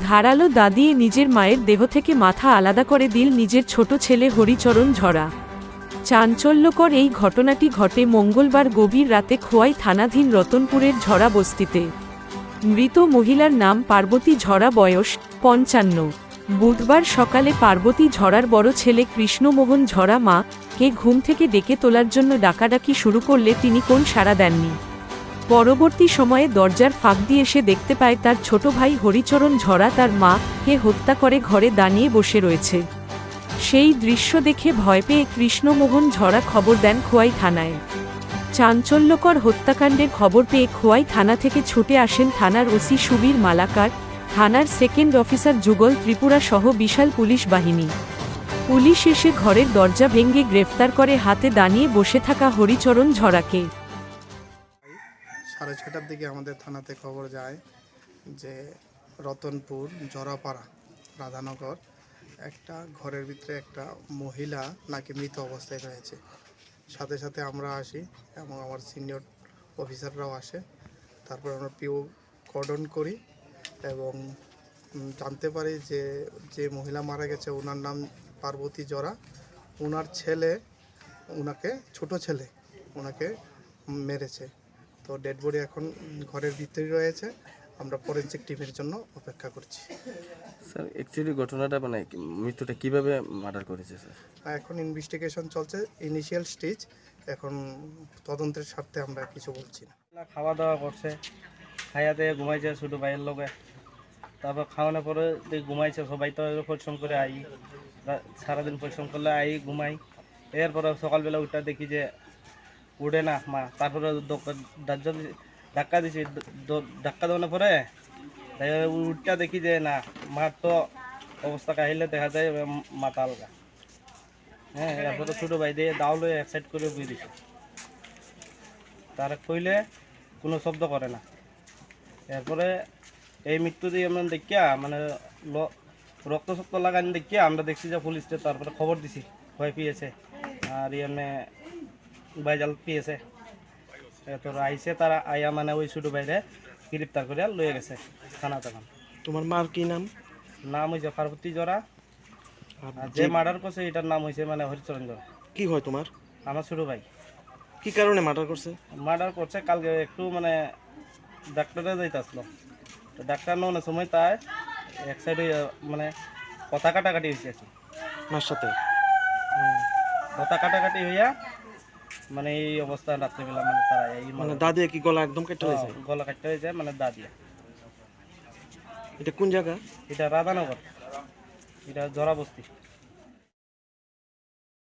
ধারালো দা দিয়ে নিজের মায়ের দেহ থেকে মাথা আলাদা করে দিল নিজের ছোট ছেলে হরিচরণ ঝরা। চাঞ্চল্যকর এই ঘটনাটি ঘটে মঙ্গলবার গভীর রাতে খোয়াই থানাধীন রতনপুরের ঝরা বস্তিতে। মৃত মহিলার নাম পার্বতী ঝরা বয়স পঞ্চান্ন। বুধবার সকালে পার্বতী ঝরার বড় ছেলে কৃষ্ণমোহন ঝরা মা কে ঘুম থেকে ডেকে তোলার জন্য ডাকাডাকি শুরু করলে তিনি কোন সাড়া দেননি। পরবর্তী সময়ে দরজার ফাঁক দিয়ে এসে দেখতে পায় তার ছোট ভাই হরিচরণ ঝরা তার মা কে হত্যা করে ঘরে দাঁড়িয়ে বসে রয়েছে। সেই দৃশ্য দেখে ভয় পেয়ে কৃষ্ণমোহন ঝরা খবর দেন খোয়াই থানায়। চাঞ্চল্যকর হত্যাকাণ্ডের খবর পেয়ে খোয়াই থানা থেকে ছুটে আসেন থানার ওসি সুবীর মালাকার, থানার সেকেন্ড অফিসার যুগল ত্রিপুরা সহ বিশাল পুলিশ বাহিনী। পুলিশ এসে ঘরের দরজা ভেঙে গ্রেফতার করে হাতে দাঁড়িয়ে বসে থাকা হরিচরণ ঝরাকে। সাড়ে ছটার দিকে আমাদের থানাতে খবর যায় যে রতনপুর জরাপাড়া রাধানগর একটা ঘরের ভিতরে একটা মহিলা নাকি মৃত অবস্থায় রয়েছে। সাথে সাথে আমরা আসি এবং আমার সিনিয়র অফিসাররাও আসে। তারপর আমরা পিও কর্ডন করি এবং জানতে পারি যে যে মহিলা মারা গেছে, ওনার নাম পার্বতী জরা। ওনার ছেলে, ওনাকে ছোট ছেলে, ওনাকে মেরেছে। তো ডেড বডি এখন ঘরের ভিতরেই রয়েছে। আমরা ফরেন্সিক টিমের জন্য অপেক্ষা করছি। স্যার অ্যাকচুয়ালি ঘটনাটা মানে মৃত্যুটা কীভাবে মার্ডার করেছে স্যার? আর এখন ইনভেস্টিগেশন চলছে ইনিশিয়াল স্টেজ এখন তদন্তের স্বার্থে আমরা কিছু বলছি না। খাওয়া দাওয়া করছে খাইয়াতে ঘুমাইছে ছোটো ভাইয়ের লগে। তারপর খাওয়ানোর পরে ঘুমাইছে সবাই তো পরিশ্রম করে আই সারাদিন পরিশ্রম করলে আই ঘুমাই। এরপরে সকালবেলা উঠা দেখি যে উঠে না, মা। তারপরে ধাক্কা দিছি। ধাক্কা দেওয়ানোর পরে উঠটা দেখি যে না, মার তো অবস্থা কাহিলে দেখা যায় মাথা আলগা। হ্যাঁ এরপরে ছোটো ভাই দিয়ে দাও লয়ে এক সাইড করে বুঝে দিছে। তার কইলে কোনো শব্দ করে না। এরপরে এই মৃত্যু দিয়ে আমরা দেখিয়া মানে রক্ত শক্ত লাগানি দেখিয়া আমরা দেখছি যে পুলিশে তারপরে খবর দিছি, ভয় পেয়েছে। আর এমনি বাইজাল পেয়েছে। এরপর আইসে তারা আইয়া মানে ওই ছোটো বাইরে গ্রেপ্তার করে লয়ে গেছে থানা তখন তোমার মার কি নাম? নাম হয়েছে পার্বতী জরা আর যে মার্ডার করছে এটার নাম হয়েছে মানে হরিচরণ জরা কি হয় তোমার? আমার ছোটো ভাই। কি কারণে মার্ডার করছে? মার্ডার করছে কালকে একটু মানে ডাক্তারে যাইতে আসলো। তো ডাক্তার নেওয়ার সময় তাই এক সাইডে মানে কথা কাটাকাটি হয়েছে আর কি। মার সাথে। কথা কাটাকাটি হইয়া মানে এই অবস্থা রাত্রিবেলা মানে তারা এই মানে দাদিয়া কি গলা একদম কেটে হয়েছে? হ্যাঁ, গলা কাটতে হয়েছে মানে দা দিয়া এটা কোন জায়গা? এটা রাধানগর। এটা জরাবস্তি